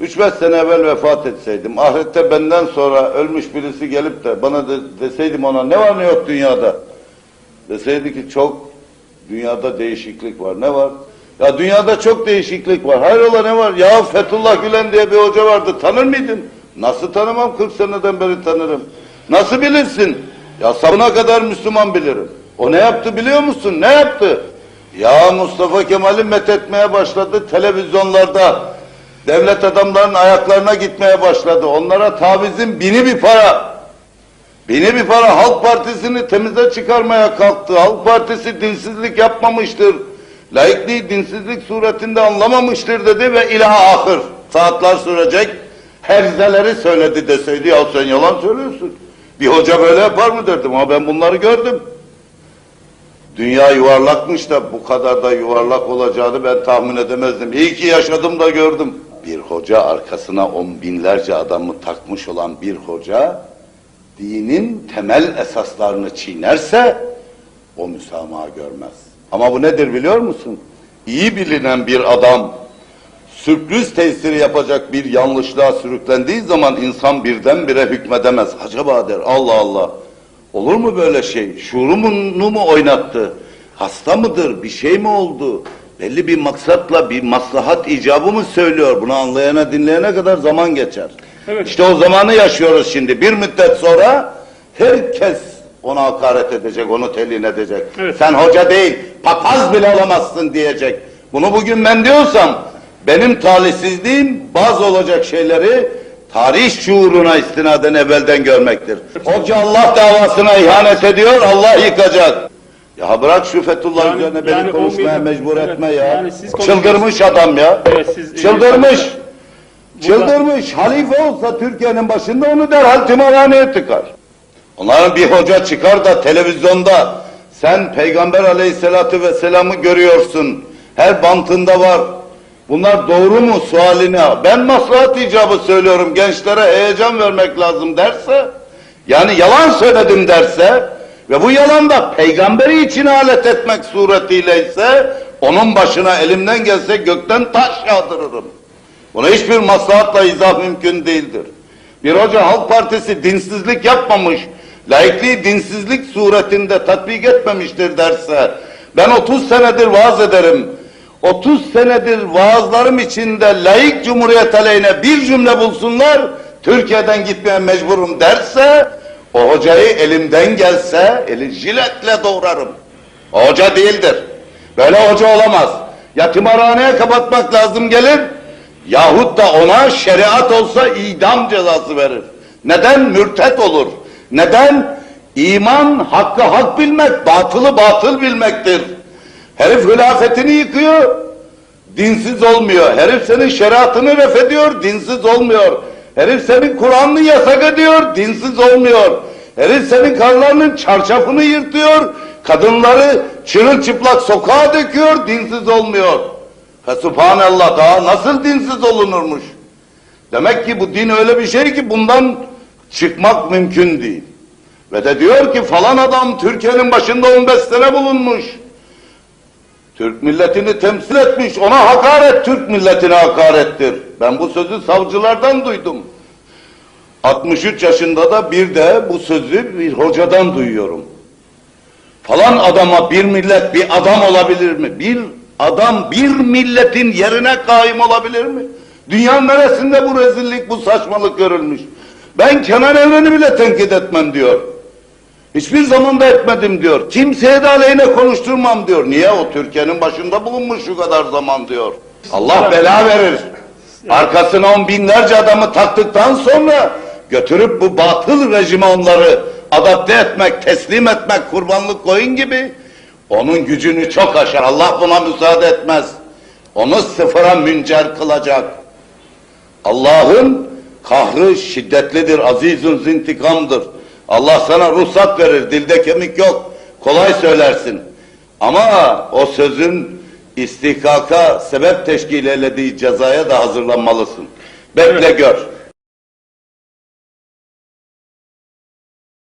3-5 sene evvel vefat etseydim, ahirette benden sonra ölmüş birisi gelip de bana de, deseydim ona ne var ne yok dünyada? Deseydi ki çok dünyada değişiklik var. Ne var? Ya dünyada çok değişiklik var. Hayrola ne var? Ya Fethullah Gülen diye bir hoca vardı. Tanır mıydın? Nasıl tanımam? 40 seneden beri tanırım. Nasıl bilirsin? Ya sabına kadar Müslüman bilirim. O ne yaptı biliyor musun? Ne yaptı? Ya Mustafa Kemal'i methetmeye başladı televizyonlarda. Devlet adamlarının ayaklarına gitmeye başladı. Onlara tavizin bini bir para. Bini bir para Halk Partisi'ni temize çıkarmaya kalktı. Halk Partisi dinsizlik yapmamıştır. Laikliği dinsizlik suretinde anlamamıştır dedi ve ilaha ahır. Saatler sürecek herzeleri söyledi deseydi ya sen yalan söylüyorsun. Bir hoca böyle yapar mı derdim ama ben bunları gördüm. Dünya yuvarlakmış da bu kadar da yuvarlak olacağını ben tahmin edemezdim. İyi ki yaşadım da gördüm. Bir hoca arkasına on binlerce adamı takmış olan bir hoca dinin temel esaslarını çiğnerse o müsamaha görmez. Ama bu nedir biliyor musun? İyi bilinen bir adam sürpriz tesiri yapacak bir yanlışlığa sürüklendiği zaman insan birdenbire hükmedemez. Acaba der Allah Allah olur mu böyle şey? Şuurunu mu oynattı? Hasta mıdır? Bir şey mi oldu? Belli bir maksatla bir maslahat icabı mı söylüyor? Bunu anlayana dinleyene kadar zaman geçer. Evet. İşte o zamanı yaşıyoruz şimdi. Bir müddet sonra herkes ona hakaret edecek, onu telin edecek. Evet. Sen hoca değil, papaz bile olamazsın diyecek. Bunu bugün ben diyorsam, benim talihsizliğim bazı olacak şeyleri tarih şuuruna istinaden evvelden görmektir. Hoca Allah davasına ihanet ediyor, Allah yıkacak. Ya bırak şu Fethullah Yani- üzerine beni yani konuşmaya mecbur evet, etme ya. yani. Çıldırmış adam ya. Evet, siz- Çıldırmış. Burada- Çıldırmış. Halife olsa Türkiye'nin başında onu derhal tımarhaneye tıkar. Onların bir hoca çıkar da televizyonda sen Peygamber aleyhissalatü vesselam'ı görüyorsun. Her bantında var. Bunlar doğru mu sualini al. Ben maslahat icabı söylüyorum gençlere heyecan vermek lazım derse yani yalan söyledim derse ve bu yalan da peygamberi için alet etmek suretiyle ise onun başına elimden gelse gökten taş yağdırırım. Buna hiçbir maslahatla izah mümkün değildir. Bir hoca Halk Partisi dinsizlik yapmamış, laikliği dinsizlik suretinde tatbik etmemiştir derse, ben 30 senedir vaaz ederim, 30 senedir vaazlarım içinde laik cumhuriyet aleyhine bir cümle bulsunlar, Türkiye'den gitmeye mecburum derse, o hocayı elimden gelse, eli jiletle doğrarım. O hoca değildir. Böyle hoca olamaz. Ya tımarhaneye kapatmak lazım gelir, Yahut da ona şeriat olsa idam cezası verir. Neden? Mürtet olur. Neden? İman hakkı hak bilmek, batılı batıl bilmektir. Herif hilafetini yıkıyor, dinsiz olmuyor. Herif senin şeriatını ref ediyor, dinsiz olmuyor. Herif senin Kur'an'ını yasak ediyor, dinsiz olmuyor. Herif senin karlarının çarşafını yırtıyor, kadınları çırılçıplak sokağa döküyor, dinsiz olmuyor. Ha subhanallah daha nasıl dinsiz olunurmuş? Demek ki bu din öyle bir şey ki bundan çıkmak mümkün değil. Ve de diyor ki falan adam Türkiye'nin başında 15 sene bulunmuş. Türk milletini temsil etmiş. Ona hakaret Türk milletine hakarettir. Ben bu sözü savcılardan duydum. 63 yaşında da bir de bu sözü bir hocadan duyuyorum. Falan adama bir millet bir adam olabilir mi? Bir adam bir milletin yerine kaim olabilir mi? Dünyanın neresinde bu rezillik, bu saçmalık görülmüş? Ben Kenan Evren'i bile tenkit etmem diyor. Hiçbir zaman da etmedim diyor. Kimseye de aleyhine konuşturmam diyor. Niye? O Türkiye'nin başında bulunmuş şu kadar zaman diyor. Allah bela verir. Arkasına on binlerce adamı taktıktan sonra götürüp bu batıl rejime onları adapte etmek, teslim etmek, kurbanlık koyun gibi onun gücünü çok aşar. Allah buna müsaade etmez. Onu sıfıra müncer kılacak. Allah'ın kahrı şiddetlidir, azizun zintikamdır. Allah sana ruhsat verir, dilde kemik yok, kolay söylersin. Ama o sözün istihkaka sebep teşkil eylediği cezaya da hazırlanmalısın. Bekle gör.